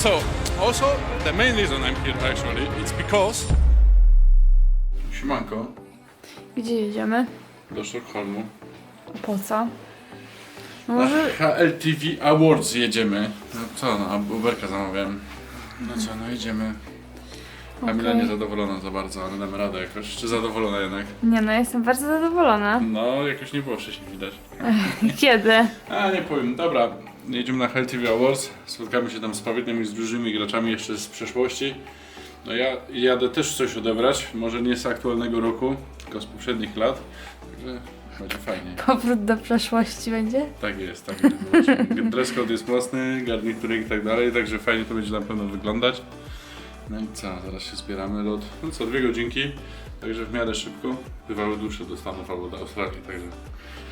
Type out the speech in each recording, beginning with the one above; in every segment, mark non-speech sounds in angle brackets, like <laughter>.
So, also, the main reason I'm here actually, it's because... Siemanko, Gdzie jedziemy? do Sztokholmu. Po co? No Na może... HLTV Awards jedziemy. No co, no, Uberka zamawiałem. No co, no jedziemy. Kamila Okej. niezadowolona za bardzo, ale damy radę jakoś. Czy zadowolona jednak? Nie no, jestem bardzo zadowolona. No, jakoś nie było wcześniej widać. <laughs> Kiedy? A, nie powiem. Dobra, jedziemy na HLTV Awards. Spotkamy się tam z pamiętnymi, z dużymi graczami jeszcze z przeszłości. No ja jadę też coś odebrać, może nie z aktualnego roku, tylko z poprzednich lat. Także będzie fajnie. Powrót do przeszłości będzie? Tak jest, tak jest. Zobaczymy. Dress code jest mocny, garnitury i tak dalej, także fajnie to będzie na pewno wyglądać. No i co, zaraz się zbieramy lot, no co, dwie godzinki, także w miarę szybko. Bywały dłuższe do Stanów albo do Australii, także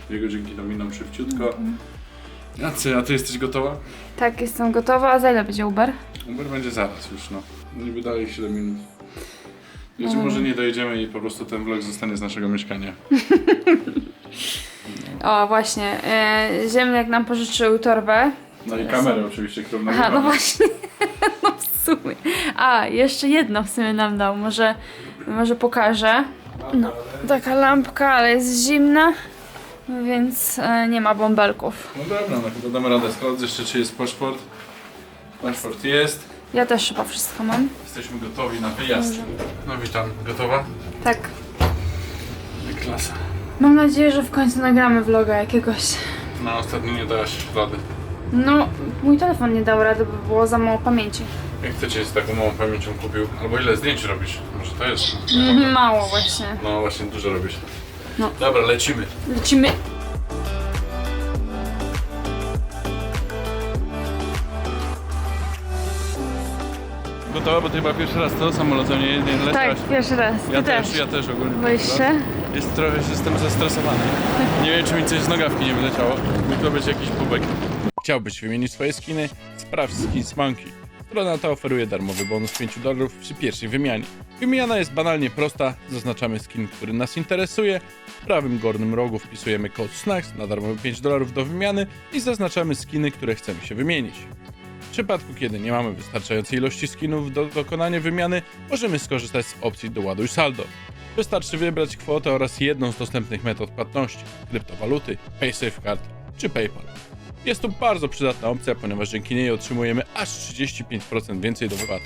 dwie godzinki to miną szybciutko. Jacy, a ty jesteś gotowa? Tak, jestem gotowa. A za ile będzie Uber? Uber będzie zaraz już, no. Niby dalej 7 minut. Wiecie, No. może nie dojedziemy i po prostu ten vlog zostanie z naszego mieszkania. <laughs> O, właśnie. E, Ziemniak nam pożyczył torbę. No i kamerę oczywiście, którą Aha, nagrywamy. no właśnie. <laughs> No w sumie. A, jeszcze jedno w sumie nam dał. Może, może pokażę. No, taka lampka, ale jest zimna. Więc e, nie ma bąbelków. No dobra, no chyba damy radę. Sprawdzę jeszcze, czy jest paszport. Paszport jest. Ja też chyba wszystko mam. Jesteśmy gotowi na wyjazd. No witam, gotowa? Tak. Klasa. Mam nadzieję, że w końcu nagramy vloga jakiegoś. Na ostatnio nie dałaś rady. No, mój telefon nie dał rady, bo było za mało pamięci. Jak chcecie z taką małą pamięcią kupił? Albo ile zdjęć robisz? Może to jest? Mało właśnie. No właśnie, dużo robisz. No. Dobra, lecimy. Lecimy. Gotowa, bo ty chyba pierwszy raz to samolotem nie, nie leciałaś. Tak, pierwszy raz. Ty Ja też. też, ja też ogólnie. Boisz pierwszy raz. się? Jest trochę, jestem zestresowany. <laughs> Nie wiem, czy mi coś z nogawki nie wyleciało. Mógł to być jakiś bubek. Chciałbyś wymienić swoje skiny? Sprawdź Skins Monkey. Strona ta oferuje darmowy bonus 5 dolarów przy pierwszej wymianie. Wymiana jest banalnie prosta. Zaznaczamy skin, który nas interesuje. W prawym górnym rogu wpisujemy kod SNACKS na darmowe 5 dolarów do wymiany i zaznaczamy skiny, które chcemy się wymienić. W przypadku, kiedy nie mamy wystarczającej ilości skinów do dokonania wymiany, możemy skorzystać z opcji doładuj saldo. Wystarczy wybrać kwotę oraz jedną z dostępnych metod płatności kryptowaluty, PaySafeCard czy PayPal. Jest to bardzo przydatna opcja, ponieważ dzięki niej otrzymujemy aż 35% więcej do wypłaty.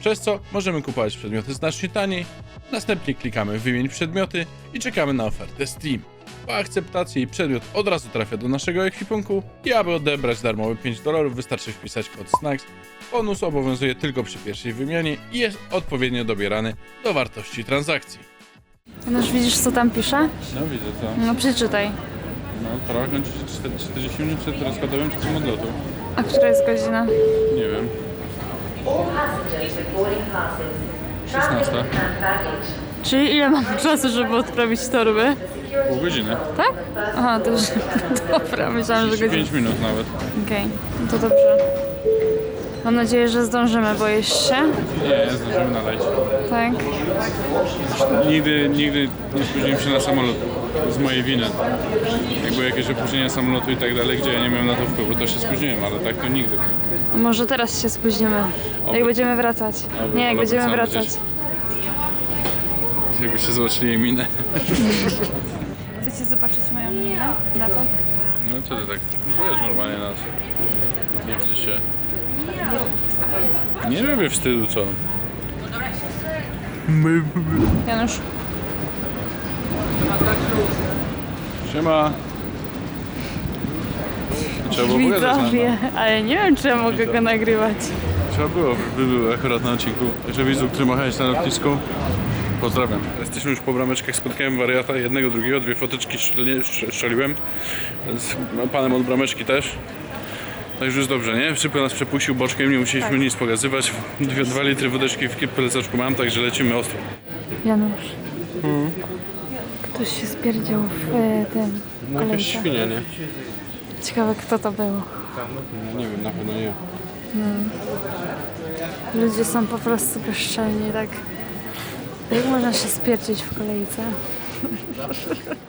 Przez co możemy kupować przedmioty znacznie taniej, następnie klikamy wymień przedmioty i czekamy na ofertę Steam. Po akceptacji przedmiot od razu trafia do naszego ekwipunku i aby odebrać darmowe 5 dolarów wystarczy wpisać kod SNACKS. Bonus obowiązuje tylko przy pierwszej wymianie i jest odpowiednio dobierany do wartości transakcji. Janusz, widzisz co tam pisze? No widzę to. No przeczytaj. No, kończy się 40 minut przed rozkładowym czasem odlotu. A która jest godzina? Nie wiem. All passengers reporting passes. 16. Travelling and baggage. Czyli ile mam czasu, żeby odprawić torby? Pół godziny. Tak? Aha, to już... <laughs> Dobra, myślałam, że godzina. 5 minut nawet. Okej, no to dobrze. Mam nadzieję, że zdążymy, boisz się? Nie, zdążymy naleć. Tak. Nigdy, nigdy nie spóźniłem się na samolot. Z mojej winy. Jak były jakieś opóźnienia samolotu i tak dalej, gdzie ja nie miałem na to wpływu, to się spóźniłem, ale tak to nigdy. Może teraz się spóźnimy? Oby. Jak będziemy wracać? Oby, Nie, jak będziemy wracać. wiedzieć. Jakbyście zobaczyli jej minę. <laughs> Chcecie zobaczyć moją minę na to? No co ty tak, wiesz normalnie nas. Nie wstydź się. Nie robię wstydu, co? Janusz, Siema. Trzeba było pogadać na, widzowie, ale nie wiem, czy ja mogę go nagrywać. Trzeba było, by były akurat na odcinku. Także widzu, który machałeś na lotnisku, pozdrawiam. Jesteśmy już po brameczkach, spotkałem wariata, jednego, drugiego, dwie foteczki szczeli- strze- strzeliłem. Z panem od brameczki też. Także już dobrze, nie? Szybko nas przepuścił boczkiem, nie musieliśmy Tak. nic pokazywać. Dwie, dwa litry wodeczki w plecaczku mam, także lecimy ostro. Janusz. Ktoś się spierdział w e, tym No kolejce. świnia, nie? Ciekawe, kto to był. Nie wiem, na pewno nie. Ludzie są po prostu bezczelni, tak. Jak można się spierdzić w kolejce? <laughs>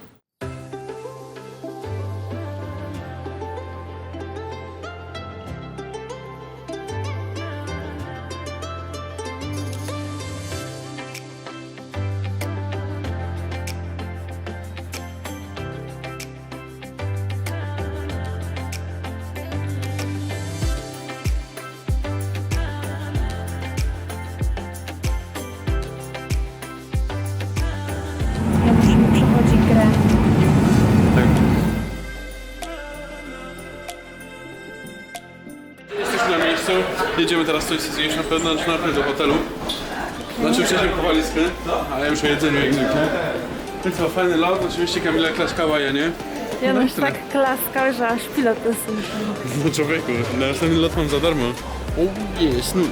Jedziemy teraz coś zjeść na pewno, czy najpierw do hotelu. Znaczy wcześniej po walizkę, a ja już o jedzeniu jak zwykle. Tak co, fajny lot, oczywiście Kamila klaskała, ja nie? Janusz tyle. tak klaskał, że aż pilot to słyszał. No człowieku, na następny lot mam za darmo. O jest, snus.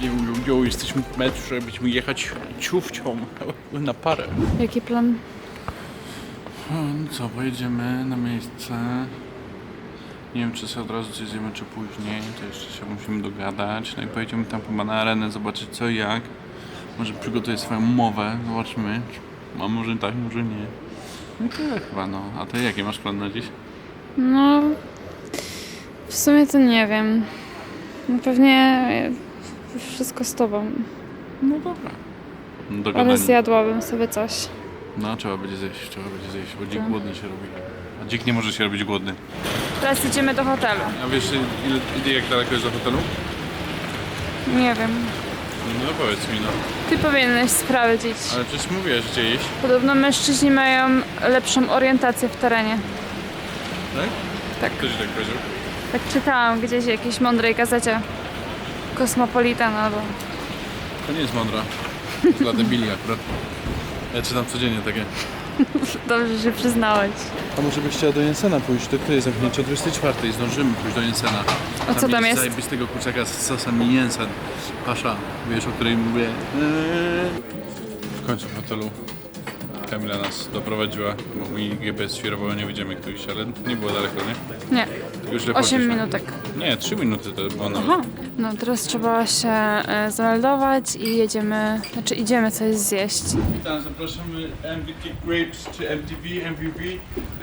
Jo, jo, jesteśmy w metrze, będziemy jechać ciufcią na parę. Jaki plan? No co, pojedziemy na miejsce. Nie wiem, czy sobie od razu coś zjemy, czy później. To jeszcze się musimy dogadać. No i pojedziemy tam chyba na arenę, zobaczyć co i jak. Może przygotuję swoją mowę, zobaczymy. A może tak, może nie. No i tyle chyba, no. A ty jaki masz plan na dziś? No, w sumie to nie wiem. No pewnie wszystko z tobą. No dobra. No Ale zjadłabym sobie coś. No, trzeba będzie zjeść, trzeba będzie zjeść, bo dzik głodny się robi. A dzik nie może się robić głodny. Teraz idziemy do hotelu. A wiesz, ile, ile jak daleko jest do hotelu? Nie wiem. No powiedz mi, no. Ty powinieneś sprawdzić. Ale przecież mówiłeś gdzie iść, Podobno mężczyźni mają lepszą orientację w terenie. tak? Tak. Kto ci tak powiedział? Tak czytałam gdzieś w jakiejś mądrej gazecie. Kosmopolitan albo... To nie jest mądra. To dla debili akurat. Ja czytam codziennie takie. <laughs> Dobrze, że się przyznałeś. A może byś chciała do Jensena pójść? Kto jest zamknięcie o 24 i zdążymy pójść do Jensena. A co tam jest? zajebistego kurczaka z sosem Jensen. Pasza, wiesz o której mówię. Eee. W końcu w hotelu Kamila nas doprowadziła, bo mi GPS świrował, nie wiedziemy jak tu iść, ale nie było daleko, nie? Nie, Tylko źle 8 poszliśmy. minutek. Nie, 3 minuty to było nawet. Aha. No teraz trzeba się e, zameldować i jedziemy, znaczy idziemy coś zjeść. Witam, zapraszamy MVT Grapes czy MTV, MVV,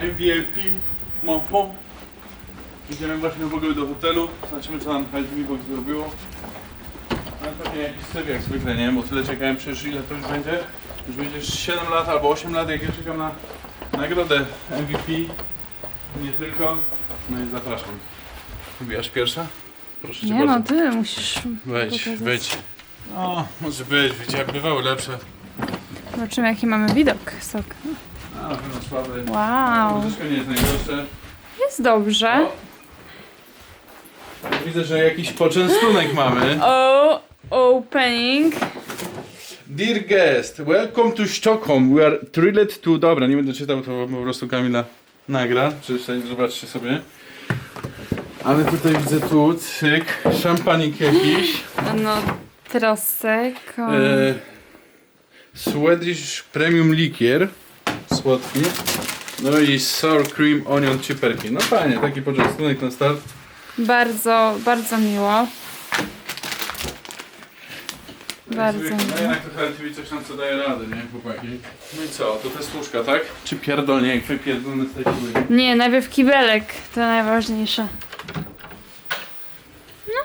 MVLP, Mofo. Idziemy właśnie w ogóle do hotelu, zobaczymy co nam HTV Box zrobiło. Ale pewnie jakiś syf jak zwykle, nie? Bo tyle czekałem, przecież ile to już będzie? Już będzie 7 lat albo 8 lat jak ja czekam na nagrodę MVP. Nie tylko. No i zapraszam. Wybijasz pierwsza? Proszę cię Nie bardzo. no, ty musisz Wejdź, pokazać. wejdź. O, może być, wiecie, jak bywały lepsze. Zobaczymy jaki mamy widok. Sok. A, na pewno słabe. Wow. Troszkę nie jest najgorsze. Jest dobrze. Widzę, że jakiś poczęstunek mamy. O, opening. Dear guest, welcome to Stockholm. We are thrilled to... Dobra, nie będę czytał, to po prostu Kamila nagra. Przeczytaj, zobaczcie sobie. Ale tutaj widzę tu, cyk, szampanik jakiś. No, trosek. o. E, Swedish Premium Likier. Słodki. No i sour cream onion ciperki. No fajnie, taki poczęstunek na start. Bardzo, bardzo miło. Bardzo No jednak to HLTV coś tam co daje radę, nie chłopaki? No i co, to te służka, tak? Czy pierdolnie, jak wypierdolne z tej siły? Nie, najpierw kibelek. To najważniejsze. No.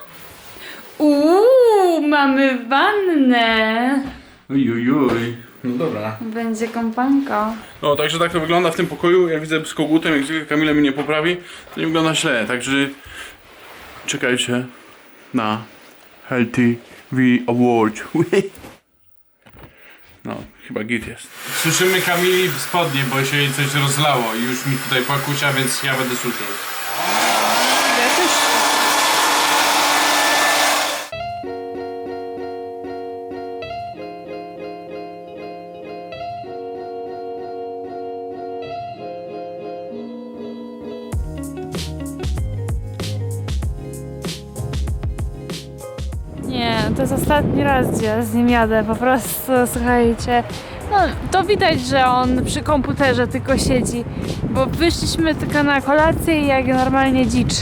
Uuu, mamy wannę. Oj, oj, oj. No dobra. Będzie kompanko. No, także tak to wygląda w tym pokoju. Ja widzę z kogutem, jak zwykle Kamila mnie nie poprawi. To nie wygląda źle, także czekajcie na Healthy V Award. No, chyba git jest. Suszymy Kamili spodnie, bo się jej coś rozlało i już mi tutaj pakusia, więc ja będę suszył. To jest ostatni raz, gdzie ja z nim jadę. Po prostu, słuchajcie, no to widać, że on przy komputerze tylko siedzi, bo wyszliśmy tylko na kolację i jak normalnie dzicz.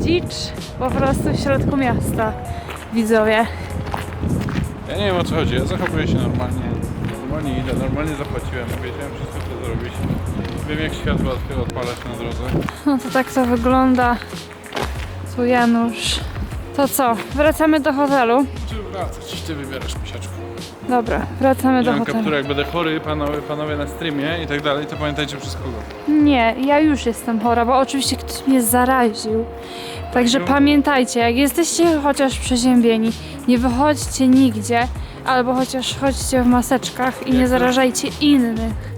Dzicz po prostu w środku miasta, widzowie. Ja nie wiem o co chodzi, ja zachowuję się normalnie. Normalnie idę, normalnie zapłaciłem, wiedziałem wszystko co zrobić. Wiem jak światło od- odpalać na drodze. No to tak to wygląda. Tu Janusz. To co, wracamy do hotelu? Czy wracać? Ty wybierasz misiaczku. Dobra, wracamy do mam hotelu. kapturę, jak będę chory, panowie, panowie na streamie i tak dalej, to pamiętajcie przez kogo. Nie, ja już jestem chora, bo oczywiście ktoś mnie zaraził. Także pamiętajcie, jak jesteście chociaż przeziębieni, nie wychodźcie nigdzie, albo chociaż chodźcie w maseczkach i nie zarażajcie innych.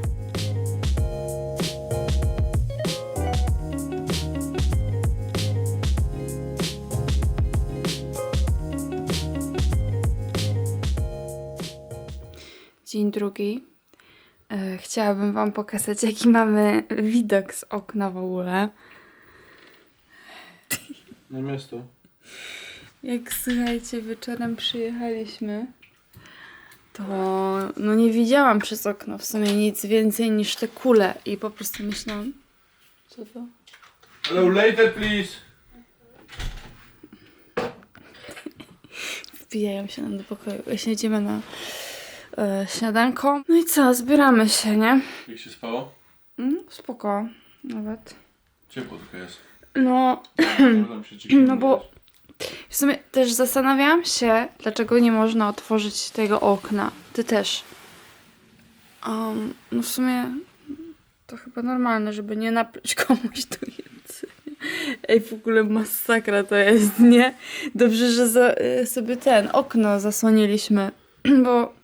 Drugi. E, Chciałabym Wam pokazać, jaki mamy widok z okna w ogóle. Na miasto. Jak słuchajcie, wieczorem przyjechaliśmy, to no nie widziałam przez okno w sumie nic więcej niż te kule i po prostu myślałam, co to? Hello, later please. Wbijają się nam do pokoju. Właśnie idziemy na e, śniadanko. No i co, zbieramy się, nie? Jak się spało? Mm, spoko, nawet. Ciepło tylko jest. No, <clears throat> no bo w sumie też zastanawiałam się, dlaczego nie można otworzyć tego okna. Ty też. Um, no w sumie to chyba normalne, żeby nie napluć <laughs> komuś do jedzenia. Ej, w ogóle masakra to jest, nie? Dobrze, że za, y, sobie ten okno zasłoniliśmy, <clears throat> bo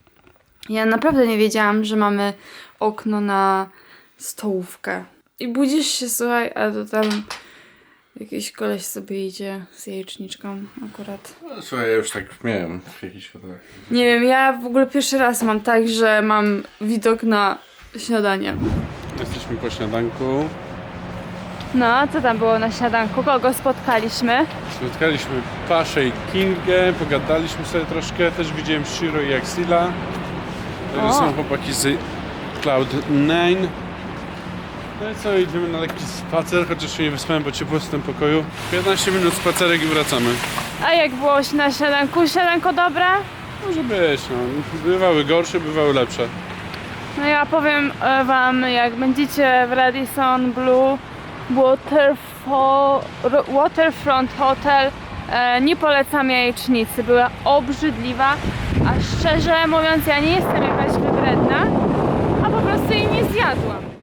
ja naprawdę nie wiedziałam, że mamy okno na stołówkę. I budzisz się, słuchaj, a to tam jakiś koleś sobie idzie z jajeczniczką akurat. No, Słuchaj, ja już tak miałem w jakichś. Nie wiem, ja w ogóle pierwszy raz mam tak, że mam widok na śniadanie. Jesteśmy po śniadanku. No, a co tam było na śniadanku? Kogo spotkaliśmy? Spotkaliśmy Paszę i Kingę, pogadaliśmy sobie troszkę, też widziałem Shiro i Axila. To są chłopaki z Cloud9. No i co, idziemy na lekki spacer, chociaż się nie wyspałem, bo ciepło jest w tym pokoju. 15 minut spacerek i wracamy. A jak było na śniadanku? Śniadanko dobre? Może być, no. Bywały gorsze, bywały lepsze. No ja powiem e, wam, jak będziecie w Radisson Blue Waterfall, Waterfront Hotel, e, nie polecam jajecznicy, była obrzydliwa, a szczerze mówiąc ja nie jestem jakaś wybredna, a po prostu jej nie zjadłam.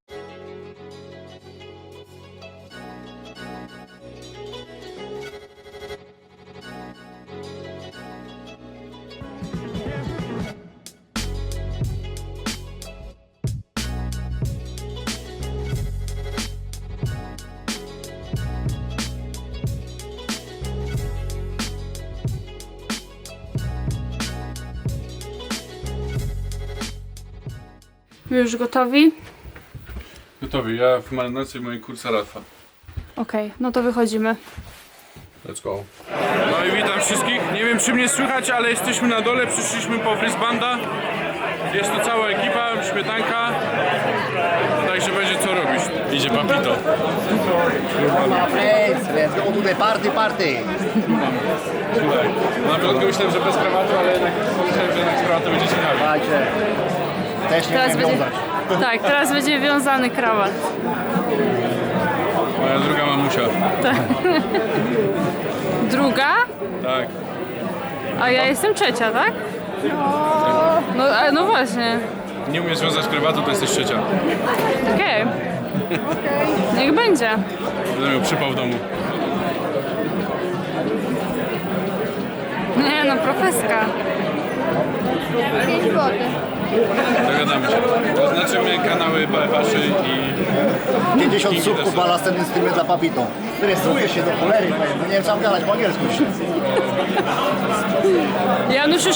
Już gotowi? Gotowi, ja w marynacji mojej kursa Ratwa. Okej, no to wychodzimy. Let's go. No i witam wszystkich. Nie wiem czy mnie słychać, ale jesteśmy na dole, przyszliśmy po Frisbanda. Jest to cała ekipa, śmietanka. Także będzie co robić. Idzie papito. Friends, let's go to the party party. Tutaj. Na początku myślałem, że bez krawatu, ale jednak pomyślałem, że jednak z krawatu będzie ciekawie. Słuchajcie, też nie Teraz umiem będzie, wiązać. Tak, teraz będzie wiązany krawat. Moja druga mamusia. Druga? Tak. A ja jestem trzecia, tak? No, a, no właśnie. Nie umiesz związać krawatu, to jesteś trzecia. Okej. Niech będzie. Będę miał przypał w domu. Nie no, profeska. Dogadamy się. Kanały i 50 Kingi subków ma następnym streamie dla Papito. Stresuję się do cholery, powiem, bo nie wiem co mam gadać po angielsku już. Janusz już...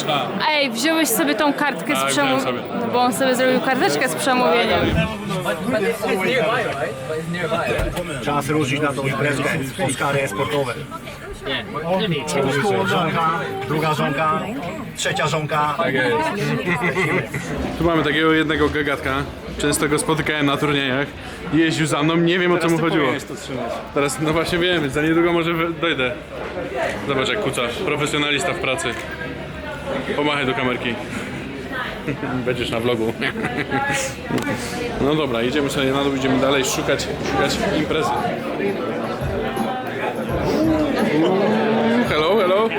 Ej, wziąłeś sobie tą kartkę z Tak, przemówieniem. wziąłem sobie. No bo on sobie zrobił karteczkę z przemówieniem. Trzeba sobie rozdzielić na tą imprezkę, Oscary esportowe. Żonka, druga żonka, trzecia żonka. Tak jest. <laughs> Tu mamy takiego jednego gagatka. Często go spotykałem na turniejach. Jeździł za mną, nie wiem o co mu chodziło. Teraz, no właśnie wiem, więc za niedługo może dojdę. Zobacz jak kuca. Profesjonalista w pracy. Pomachaj do kamerki. <laughs> Będziesz na vlogu. <laughs> No dobra, idziemy sobie na dół, idziemy dalej szukać, szukać imprezy. Hello, hello.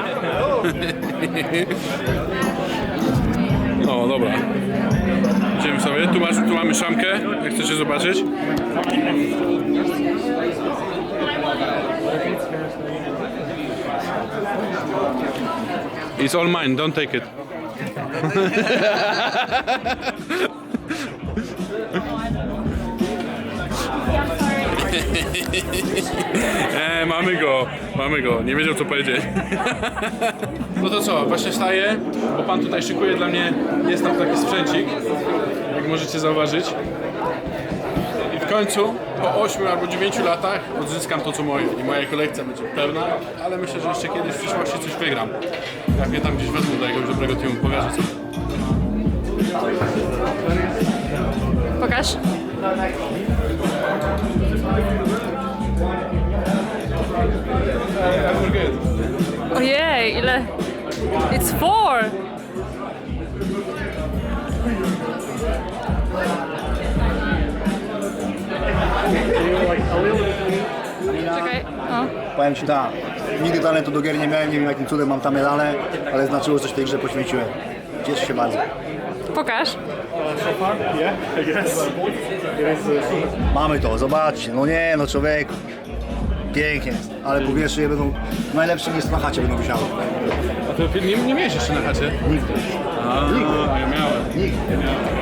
<laughs> O, dobra. Sobie. Tu, masz, tu mamy szamkę, jak chcecie zobaczyć. It's all mine, don't take it. <laughs> e, mamy go, mamy go. Nie wiedział co powiedzieć. <laughs> No to co, właśnie staję, bo pan tutaj szykuje dla mnie, jest tam taki sprzęcik, możecie zauważyć. I w końcu, po 8 albo 9 latach, odzyskam to co moje i moja kolekcja będzie pełna, ale myślę, że jeszcze kiedyś w przyszłości coś wygram. Jak mnie tam gdzieś wezmą do jakiegoś dobrego teamu, pokażę co. Pokaż. Ojej, ile... It's four! Czekaj, o. Powiem Ci tak, nigdy talentu do gier nie miałem, nie wiem jakim cudem mam tam medale, ale znaczyło coś tej grze poświęciłem. Cieszę się bardzo. Pokaż. Mamy to, zobaczcie, no nie no człowiek. Pięknie ale powierzchnie je będą, najlepsze miejsce na chacie będą wisiały. A to nie, nie miałeś jeszcze na chacie? Nigdy. A, ja miałem.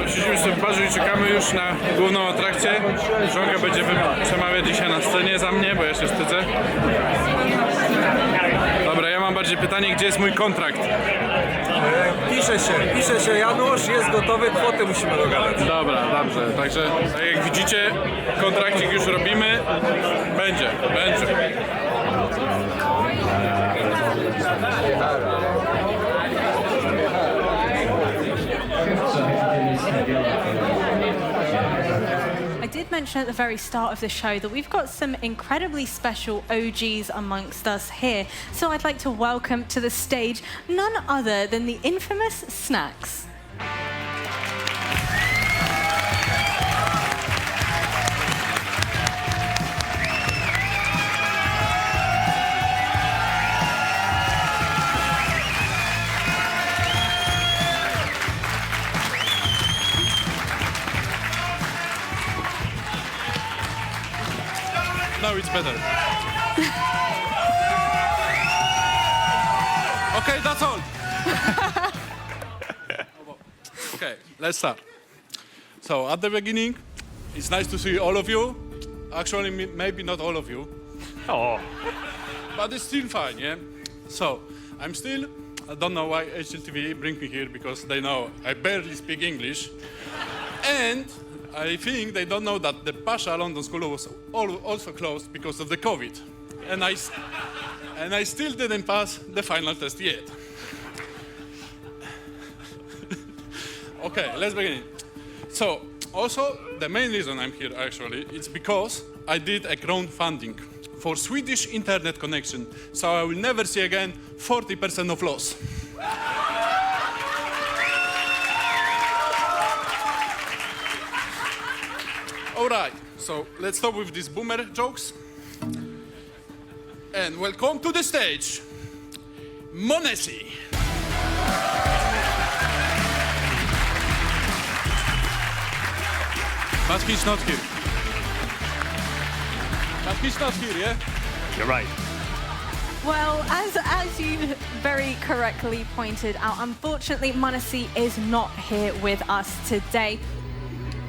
Siedzimy sobie w barze i czekamy już na główną atrakcję. Żonka będzie przemawiać dzisiaj na scenie za mnie, bo ja się wstydzę. Dobra, ja mam bardziej pytanie, gdzie jest mój kontrakt? Pisze się, pisze się Janusz, jest gotowy, kwotę musimy dogadać. Dobra, dobrze. Także tak jak widzicie, kontrakcik już robimy. Będzie, będzie. Did mention at the very start of the show that we've got some incredibly special OGs amongst us here. So I'd like to welcome to the stage none other than the infamous Snacks. Better. okay, that's all. <laughs> okay, let's start. So at the beginning, it's nice to see all of you. Actually, maybe not all of you. Oh. But it's still fine, yeah? So, I'm still, I don't know why HLTV bring me here because they know I barely speak English. And I think they don't know that the Pasha London School was al- also closed because of the COVID. And I, and I still didn't pass the final test yet. <laughs> okay, let's begin. So, also, the main reason I'm here actually, it's because I did a crowdfunding for Swedish internet connection, so I will never see again 40% of loss. <laughs> All right, so let's stop with these boomer jokes. And welcome to the stage, Monesi. But he's not here. But he's not here, yeah? You're right. Well, as as you very correctly pointed out, unfortunately, Monesi is not here with us today.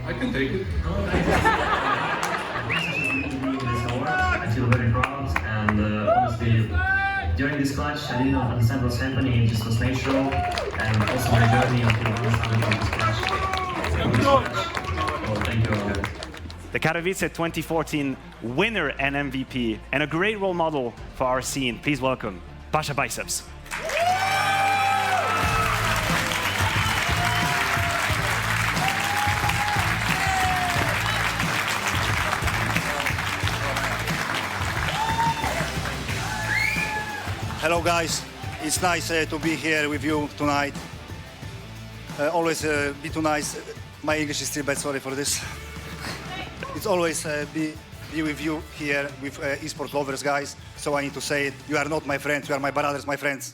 I can take it. <laughs> I feel very proud and uh, honestly, during this match I didn't understand what's happening, it just was natural and also my journey until one standard of this match. From this match. Well, thank you all. The Katowice 2014 winner and MVP, and a great role model for our scene. Please welcome Pasha Biceps. Hello guys, it's nice uh, to be here with you tonight. Uh, always uh, be too nice. My English is still bad, sorry for this. It's always uh, be, be with you here with uh, esport lovers guys. So I need to say it. You are not my friends, you are my brothers, my friends.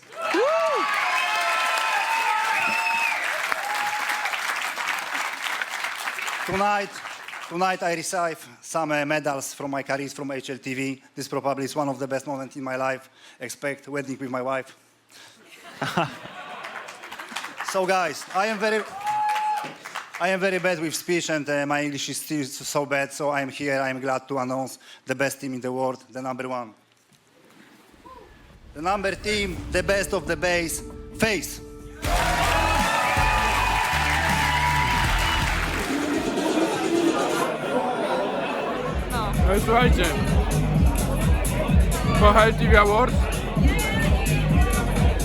Tonight, tonight I receive some uh, medals from my careers from HLTV. This probably is one of the best moments in my life. Expect wedding with my wife. <laughs> so guys, I am very, I am very bad with speech and uh, my English is still so bad, so I am here. I am glad to announce the best team in the world, the number one. The number team, the best of the base, face. No i słuchajcie. Po Hell TV Awards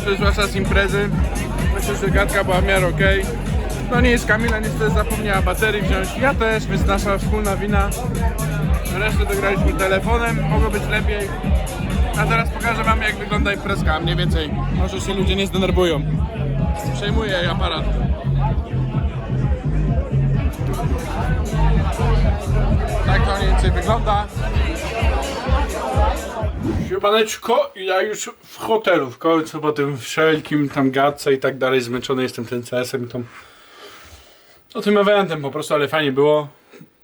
przyszła czas imprezy. Myślę, że gadka była w miarę okej. No nie jest Kamila, niestety zapomniała baterii wziąć. Ja też, więc nasza wspólna wina. Resztę dograliśmy telefonem, mogło być lepiej. A teraz pokażę wam jak wygląda imprezka, mniej więcej. Może się ludzie nie zdenerwują. Przejmuję aparat. Tak to mniej więcej wygląda. Siemaneczko, ja już w hotelu, w końcu po tym wszelkim tam gadce i tak dalej, zmęczony jestem tym CS-em i tą, no tym eventem po prostu, ale fajnie było.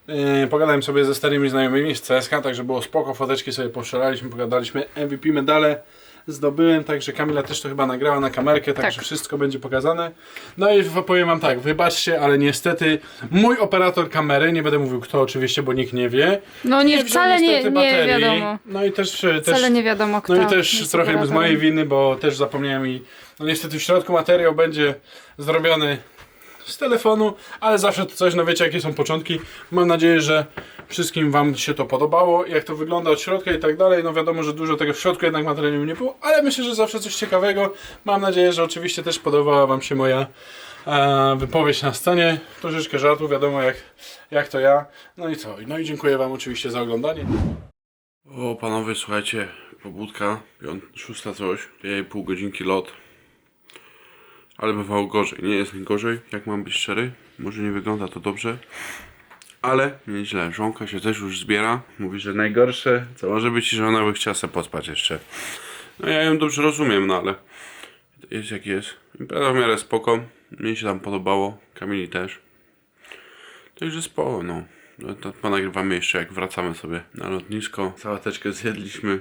Yy, pogadałem sobie ze starymi znajomymi z CSK, także było spoko, foteczki sobie poszczeraliśmy, pogadaliśmy, MVP medale zdobyłem, także Kamila też to chyba nagrała na kamerkę, także Tak. wszystko będzie pokazane. No i powiem wam tak, wybaczcie, ale niestety mój operator kamery, nie będę mówił kto oczywiście, bo nikt nie wie, No nie, wziął wcale nie, nie baterii. wiadomo. No i też, też Wcale nie wiadomo kto. no i też trochę z mojej winy, bo też zapomniałem i no niestety w środku materiał będzie zrobiony z telefonu, ale zawsze to coś, no wiecie jakie są początki. Mam nadzieję, że wszystkim wam się to podobało, jak to wygląda od środka i tak dalej. No wiadomo, że dużo tego w środku jednak materiału nie było, ale myślę, że zawsze coś ciekawego. Mam nadzieję, że oczywiście też podobała wam się moja e, wypowiedź na scenie. Troszeczkę żartu, wiadomo jak, jak to ja. No i co? No i dziękuję wam oczywiście za oglądanie. O panowie, słuchajcie, pobudka, szósta coś, pół godzinki lot. Ale bywało gorzej, nie jest gorzej, jak mam być szczery. Może nie wygląda to dobrze, ale nieźle. Żonka się też już zbiera. Mówi, że najgorsze, co może być, że ona by chciała sobie pospać jeszcze. No ja ją dobrze rozumiem, no ale jest jak jest. Impreza w miarę spoko. Mnie się tam podobało, Kamili też. Także spoko, no. No to ponagrywamy jeszcze jak wracamy sobie na lotnisko. Sałateczkę zjedliśmy.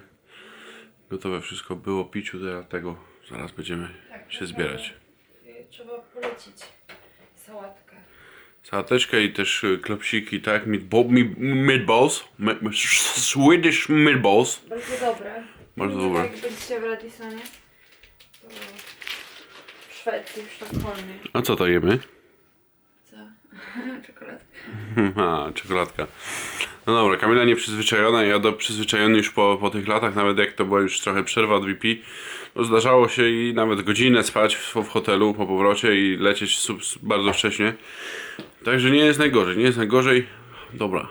Gotowe wszystko było, piciu dlatego zaraz będziemy się zbierać. Trzeba polecić sałatkę. Sałateczkę i też y, klopsiki, tak? Meatball, meatballs. Me- me- Swedish meatballs. Bardzo dobre. Bardzo dobre. Jak byliście w Radisonie. To w Szwecji, w Sztokholmie. A co to jemy? <laughs> Czekoladka. <laughs> A, czekoladka. No dobra, Kamila nieprzyzwyczajona, ja do przyzwyczajony już po, po tych latach, nawet jak to była już trochę przerwa od VP, no zdarzało się i nawet godzinę spać w, w hotelu po powrocie i lecieć sub, bardzo wcześnie. Także nie jest najgorzej, nie jest najgorzej. Dobra,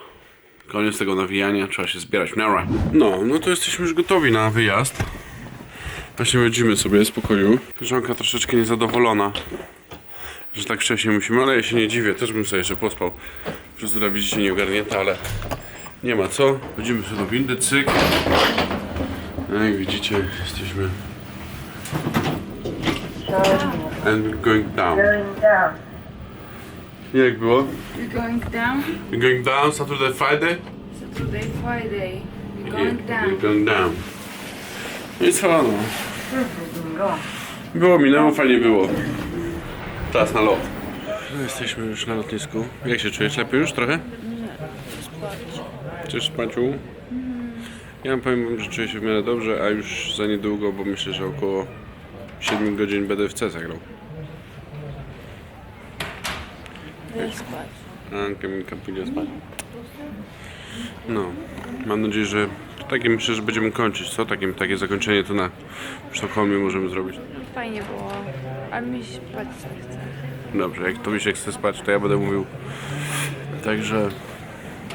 koniec tego nawijania, trzeba się zbierać. Nara. No, no to jesteśmy już gotowi na wyjazd. Właśnie wchodzimy sobie z pokoju. Żonka troszeczkę niezadowolona że tak wcześnie musimy, ale ja się nie dziwię, też bym sobie jeszcze pospał. Fryzura widzicie nie ogarnięta, ale nie ma co. Chodzimy sobie do windy, cyk. No jak widzicie, jesteśmy... And we're going down. Jak było? You're going down? We're going down Saturday, Friday? Saturday, Friday. Yeah, going down. We're going down. No i co no? Było, minęło, fajnie było. Czas na lot. No jesteśmy już na lotnisku. Jak się czujesz? Lepiej już trochę? Chcesz spać? Ja powiem wam, że czuję się w miarę dobrze, a już za niedługo, bo myślę, że około 7 godzin będę w C zagrał. A, Kamilka pójdzie spać. No, mam nadzieję, że takie myślę, że będziemy kończyć, co? Takie, takie zakończenie to na Sztokholmie możemy zrobić. Fajnie było, ale mi się spać chce. Dobrze, jak to się chce spać, to ja będę mówił. Także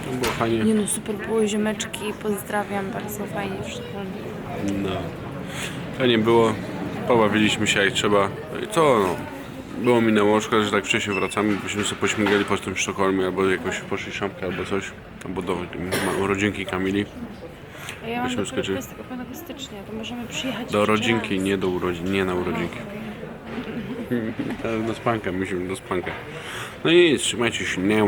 to było fajnie. Nie no, super było ziomeczki, pozdrawiam, bardzo fajnie wszystko. No. Fajnie było. Pobawiliśmy się jak trzeba. No i co no. Było minęło, szkoda, że tak wcześnie wracamy, byśmy sobie pośmigali po tym Sztokholmie, albo jakoś poszli szamkę, albo coś, albo do ma- rodzinki Kamili. A ja mam Byśmy dopiero skoczyli. 25 stycznia, to możemy przyjechać Do jeszcze rodzinki, raz. nie do urodzin, nie na urodzinki. <laughs> Do spanka, musimy do spanka. No i nic, trzymajcie się, nie